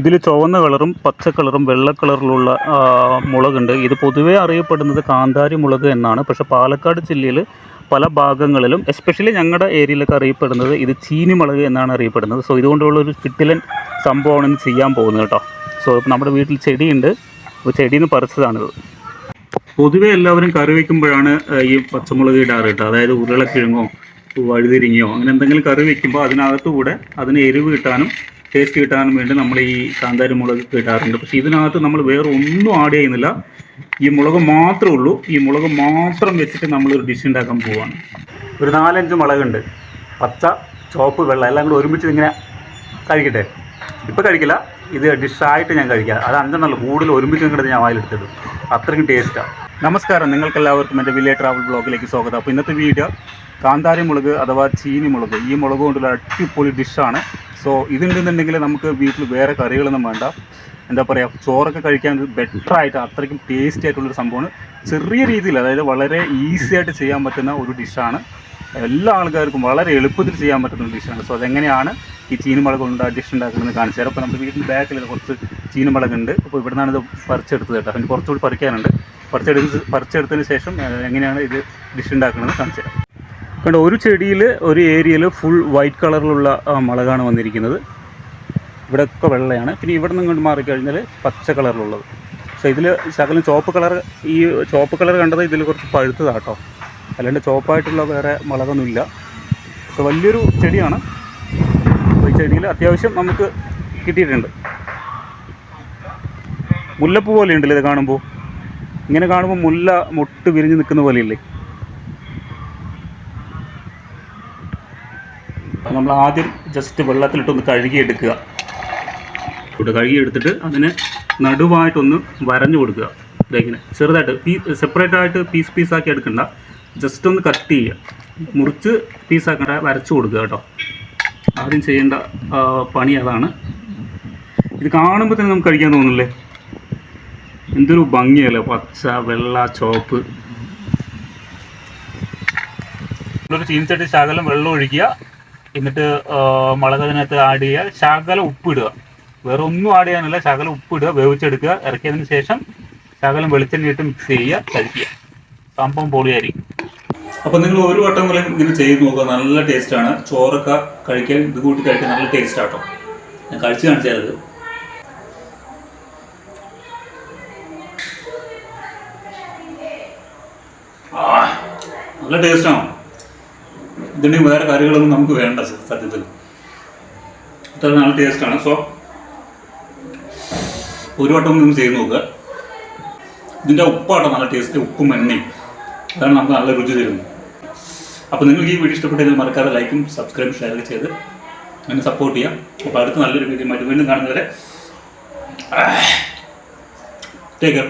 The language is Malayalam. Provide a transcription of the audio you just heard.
ഇതിൽ ചുവന്ന കളറും പച്ച കളറും വെള്ള കളറിലുള്ള മുളകുണ്ട്. ഇത് പൊതുവേ അറിയപ്പെടുന്നത് കാന്താരി മുളക് എന്നാണ്. പക്ഷെ പാലക്കാട് ജില്ലയിൽ പല ഭാഗങ്ങളിലും എസ്പെഷ്യലി ഞങ്ങളുടെ ഏരിയയിലൊക്കെ അറിയപ്പെടുന്നത് ഇത് ചീനി മുളക് എന്നാണ് അറിയപ്പെടുന്നത്. സോ ഇതുകൊണ്ടുള്ള ഒരു കിട്ടിലൻ സംഭവമാണ് ഇന്ന് ചെയ്യാൻ പോകുന്നത് കേട്ടോ. സോ നമ്മുടെ വീട്ടിൽ ചെടിയുണ്ട്. അപ്പോൾ ചെടിയിൽ നിന്ന് പറിച്ചതാണിത്. പൊതുവേ എല്ലാവരും കറി വയ്ക്കുമ്പോഴാണ് ഈ പച്ചമുളക് ഇടാറ് കേട്ടോ. അതായത് ഉരുളക്കിഴങ്ങോ വഴുതിരിങ്ങയോ അങ്ങനെ എന്തെങ്കിലും കറി വയ്ക്കുമ്പോൾ അതിനകത്തുകൂടെ അതിന് എരിവ് കിട്ടാനും ടേസ്റ്റ് കിട്ടാനും വേണ്ടി നമ്മൾ ഈ കാന്താരി മുളക് ഇടാറുണ്ട്. പക്ഷേ ഇതിനകത്ത് നമ്മൾ വേറെ ഒന്നും ആഡ് ചെയ്യുന്നില്ല. ഈ മുളക് മാത്രമേ ഉള്ളൂ. ഈ മുളക് മാത്രം വെച്ചിട്ട് നമ്മൾ ഒരു ഡിഷ് ഉണ്ടാക്കാൻ പോവാണ്. ഒരു നാലഞ്ച് മുളകുണ്ട്. പച്ച ചോപ്പ് വെള്ള എല്ലാം കൂടെ ഒരുമിച്ച് ഇങ്ങനെ കഴിക്കട്ടെ? ഇപ്പോൾ കഴിക്കില്ല. ഇത് ഡിഷായിട്ട് ഞാൻ കഴിക്കാം. അത് അഞ്ചെണ്ണല്ല കൂടുതൽ ഒരുമിച്ച് ഇങ്ങോട്ട് ഞാൻ വായിലെടുത്തിടും അത്രയും ടേസ്റ്റാണ് നമസ്കാരം. നിങ്ങൾക്കെല്ലാവർക്കും എന്റെ വില്ലേ ട്രാവൽ ബ്ലോഗിലേക്ക് സ്വാഗതം. അപ്പോൾ ഇന്നത്തെ വീഡിയോ കാന്താരി മുളക് അഥവാ ചീനി മുളക്. ഈ മുളക് കൊണ്ടുള്ള അടിപൊളി ഡിഷാണ് സോ ഇതുണ്ടെന്നുണ്ടെങ്കിൽ നമുക്ക് വീട്ടിൽ വേറെ കറികളൊന്നും വേണ്ട. എന്താ പറയുക ചോറൊക്കെ കഴിക്കാൻ ബെറ്റർ ആയിട്ട് അത്രയ്ക്കും ടേസ്റ്റി ആയിട്ടുള്ളൊരു സംഭവമാണ്. ചെറിയ രീതിയിൽ അതായത് വളരെ ഈസി ആയിട്ട് ചെയ്യാൻ പറ്റുന്ന ഒരു ഡിഷാണ് എല്ലാ ആൾക്കാർക്കും വളരെ എളുപ്പത്തിൽ ചെയ്യാൻ പറ്റുന്ന ഒരു ഡിഷാണ് സോ അതെങ്ങനെയാണ് ഈ ചീനിമുളക് കൊണ്ട് ഡിഷ് ഉണ്ടാക്കുന്നത് കാണിച്ചു തരാം. അപ്പോൾ നമ്മുടെ വീട്ടിന്റെ ബാക്കിൽ കുറച്ച് ചീനമുളക് ഉണ്ട് അപ്പോൾ ഇവിടെ നിന്നാണ് ഇത് പറിച്ചെടുത്തത് കേട്ടോ. അതിന് കുറച്ചുകൂടി പറിക്കാനുണ്ട്. പറിച്ചെടുത്ത് പറിച്ചെടുത്തതിന് ശേഷം എങ്ങനെയാണ് ഇത് ഡിഷ് ഉണ്ടാക്കുന്നത് കാണിച്ചു തരാം. കണ്ടോ ഒരു ചെടിയിൽ ഒരു ഏരിയയിൽ ഫുൾ വൈറ്റ് കളറിലുള്ള മുളകാണ് വന്നിരിക്കുന്നത്. ഇവിടെയൊക്കെ വെള്ളയാണ്. പിന്നെ ഇവിടെ നിന്ന് ഇങ്ങോട്ട് മാറിക്കഴിഞ്ഞാൽ പച്ച കളറിലുള്ളത് സോ ഇതിൽ ശകലം ചുവപ്പ് കളർ ഈ ചുവപ്പ് കളർ കണ്ടത് ഇതിൽ കുറച്ച് പഴുത്തതാട്ടോ അല്ലാണ്ട് ചുവപ്പായിട്ടുള്ള വേറെ മുളകൊന്നുമില്ല. സോ വലിയൊരു ചെടിയാണ്. ഈ ചെടിയിൽ അത്യാവശ്യം നമുക്ക് കിട്ടിയിട്ടുണ്ട്. മുല്ലപ്പൂ പോലെ ഉണ്ടല്ലോ ഇത് കാണുമ്പോൾ ഇങ്ങനെ കാണുമ്പോൾ മുല്ല മുട്ട് വിരിഞ്ഞ് നിൽക്കുന്ന പോലെയില്ലേ? നമ്മൾ ആദ്യം ജസ്റ്റ് വെള്ളത്തിലിട്ടൊന്ന് കഴുകിയെടുക്കുക. ഇവിടെ കഴുകിയെടുത്തിട്ട് അതിന് നടുവായിട്ടൊന്ന് വരഞ്ഞു കൊടുക്കുക. ഇതെങ്ങനെ ചെറുതായിട്ട് പീ സെപ്പറേറ്റ് ആയിട്ട് പീസ് പീസാക്കി എടുക്കണ്ട. ജസ്റ്റ് ഒന്ന് കട്ട് ചെയ്യുക. മുറിച്ച് പീസാക്കണ്ട വരച്ചു കൊടുക്കുക കേട്ടോ. ആദ്യം ചെയ്യേണ്ട പണി അതാണ്. ഇത് കാണുമ്പോൾ തന്നെ നമുക്ക് കഴിക്കാൻ തോന്നില്ലേ എന്തൊരു ഭംഗിയല്ലേ? പച്ച വെള്ള ചോപ്പ് ചീനിച്ചട്ടി ശകലം വെള്ളം ഒഴിക്കുക. എന്നിട്ട് മുളക് അതിനകത്ത് ആഡ് ചെയ്യുക. ശകലം ഉപ്പിടുക. വേറെ ഒന്നും ആഡ് ചെയ്യാനല്ല. ശകലം ഉപ്പിടുക വേവിച്ചെടുക്കുക ഇറക്കിയതിന് ശേഷം ശകലം വെളിച്ചെണ്ണ ഇട്ട് മിക്സ് ചെയ്യുക കഴിക്കുക. സംഭവം പൊളിയായിരിക്കും. അപ്പോൾ നിങ്ങൾ ഒരു വട്ടം പോലും ഇങ്ങനെ ചെയ്ത് നോക്കുക. നല്ല ടേസ്റ്റ് ആണ്. ചോറൊക്കെ കഴിക്കാൻ ഇത് കൂട്ടി കഴിക്കാൻ നല്ല ടേസ്റ്റ് ആട്ടോ. ഞാൻ കഴിച്ച് കാണിച്ചത് നല്ല ടേസ്റ്റാണ് ഇതിന്റെ വേറെ കറികളൊന്നും നമുക്ക് വേണ്ട സത്യത്തിൽ. അത്ര നല്ല ടേസ്റ്റാണ് സോ ഒരു വട്ടം നിങ്ങൾ ചെയ്ത് നോക്കുക ഇതിന്റെ ഉപ്പാട്ടോ നല്ല ടേസ്റ്റ് ഉപ്പും എണ്ണയും. അതാണ് നമുക്ക് നല്ല രുചി തരുന്നത്. അപ്പോൾ നിങ്ങൾക്ക് ഈ വീഡിയോ ഇഷ്ടപ്പെട്ടെങ്കിൽ മറക്കാതെ ലൈക്കും സബ്സ്ക്രൈബും ഷെയർ ചെയ്ത് എന്നെ സപ്പോർട്ട് ചെയ്യാം. അപ്പോൾ അടുത്ത നല്ലൊരു വീഡിയോ വീണ്ടും കാണുന്നവരെ ടേക്ക് കെയർ